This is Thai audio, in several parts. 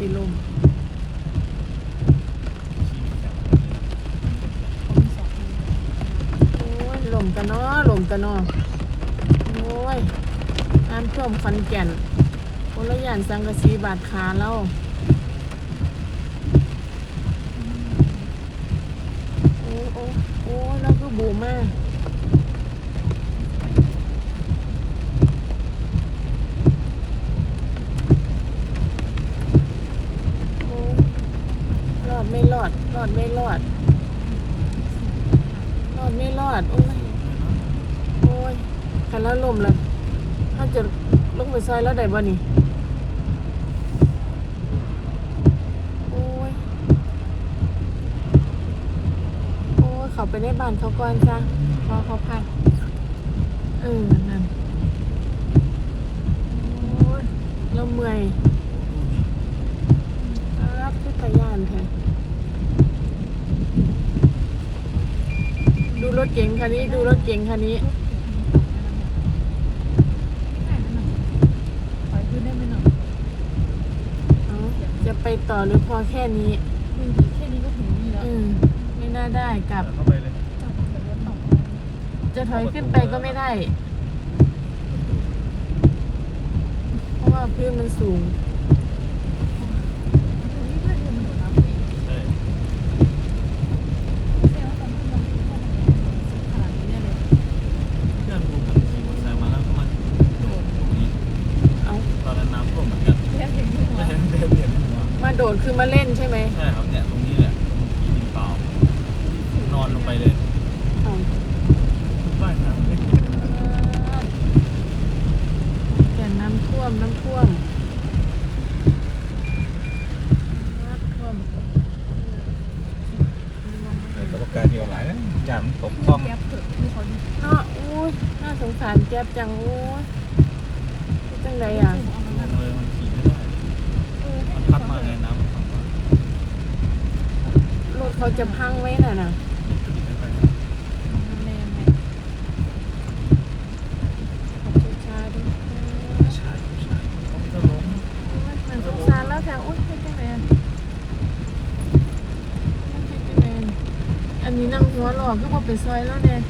สิลมโอ้ยลมกันเนาะลมกันเนาะโอ้ยน้ำท่วมขอนแก่นโอลยานสังกะสีบาดขาแล้วโอ้โอ้โอ้แล้วก็บูมาก โอ้รอดไม่ร อดรอดไม่รอด รอดไม่รอด โอ้ย โอ้ยคันแล้วลมแล้วถ้าจะลงไปซอยแล้วได้บ่นี่โอ้ย โอ้ย เขาไปในบ้านเขาก่อนจ้ะพอเขาพักเออ นั่น โอ้ยเราเมื่อย ครับที่พยานแท้ดูรถ เก๋งคันนี้ดูรถเก๋งคันนี้ถอยขึ้นได้ไหมหน่อยเอาจะไปต่อหรือพอแค่นี้ดูดิแค่นี้ก็ถึงนี่แล้วอืมไม่น่าได้กลับ เข้าไปเลยจับแต่รถต่อจะถอยขึ้นไปก็ไม่ได้ เพราะว่าพื้นมันสูง ตรงนี้เพื่อนเดินมาโดดน้ำอีก ใช่ แสดงว่าตอนที่เราขึ้นมาขนาดนี้เนี่ยเลย เพื่อนผมกับขี่มอเตอร์ไซค์มาแล้วก็มาโดดตรงนี้ เอา ตอนนั้นน้ำท่วมเหมือนกัน แค่เห็นหัว ไม่ใช่เดินเดินหัว มา โดดคือมาเล่นใช่ไหมใช่ครับเนี่ยตรงนี้แหละตรงที่ดินเปล่านอนลงไปเลยเอาบ้านน้ำไม่แก่นน้ำท่วมน้ำท่วมน้ำท่วมแต่ประการเดียวหลายจามตกคลองแก๊ปเถอะคือเขาดีเนาะอู้ยน่าสงสารแจ๊บจังโอ้ยจังไรอะ เอามา ลงเลยมันขี่ไม่ได้ มันพัดมาไงน้ำมันพัดมารถเขาจะพังไว้น่ะนะขี่ไม่ไปแรงไหมขับช้าๆด้วยใช่ใช่จะล้มมันสงสารแล้วค่ะอุ้ยเป็นจังไรอะเป็นจังไรอันนี้นั่งหัวหลอกก็บอกไปซอยแล้วเนี่ย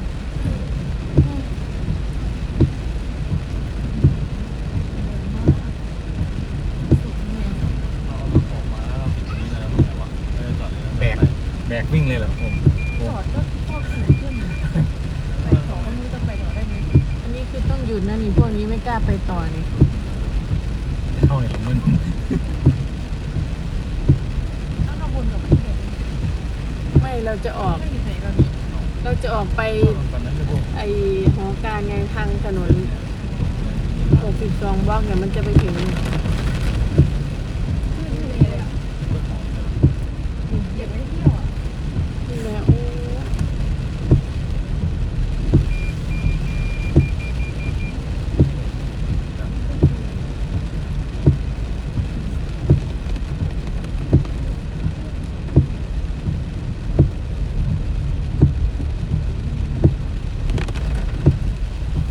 เราเอารถออกมาแล้วเราปิดตรงนี้เลยแล้วไงวะไม่ได้จอดเลยนะ แบก แบกวิ่งเลยเหรอผมจอดก็ชอบสูงขึ้นไปต่อก็ไม่รู้จะไปต่อได้ไหมอันนี้คือต้องหยุดนะนี่พวกนี้ไม่กล้าไปต่อนี่เข้าเนี่ยมึนต้องกังวลกับมันเด็กไม่เราจะออก ไม่มีใครเราดีเราจะออกไปตอนนั้นจะพวกไอหอการไงทางถนน 62บล็อกเนี่ยมันจะไปถึง ขึ้นทะเลเลยอะเก็บไว้เที่ยวอะ นี่แหละโอ้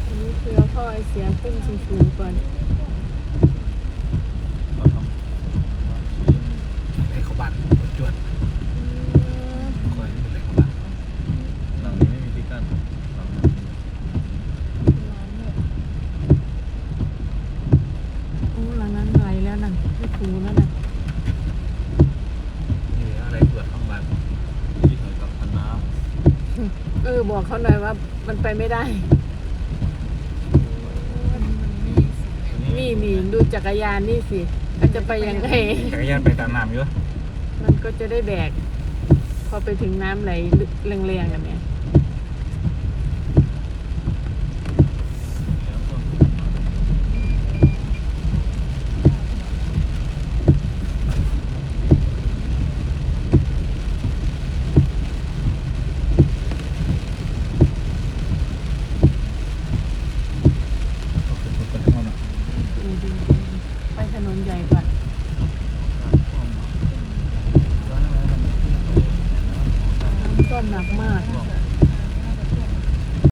อันนี้คื อเอาท่อเสียขึ้นสูงๆก่อนเราทำให้เขาบ้านจวดคอยเป็นไรเขาบ้านหลังนี้ไม่มีที่กั้นหลังนั้นร้านเนี่ยโอ้หลังนั้นไหลแล้วนั่นไม่ถูแล้วนั่นมีอะไรตรวจข้างบ้านที่ถอยกับคันน้เออบอกเขาหน่อยว่ามันไปไม่ได้ มันมันมี สิำนี่นี่ดูจักรยานนี่สิมันจะไปยังไง จักรยานไปตามน้ำอยู่มันก็จะได้แบก พอไปถึงน้ำไหลแรงๆกันเนี่ยเต้นหนักมาก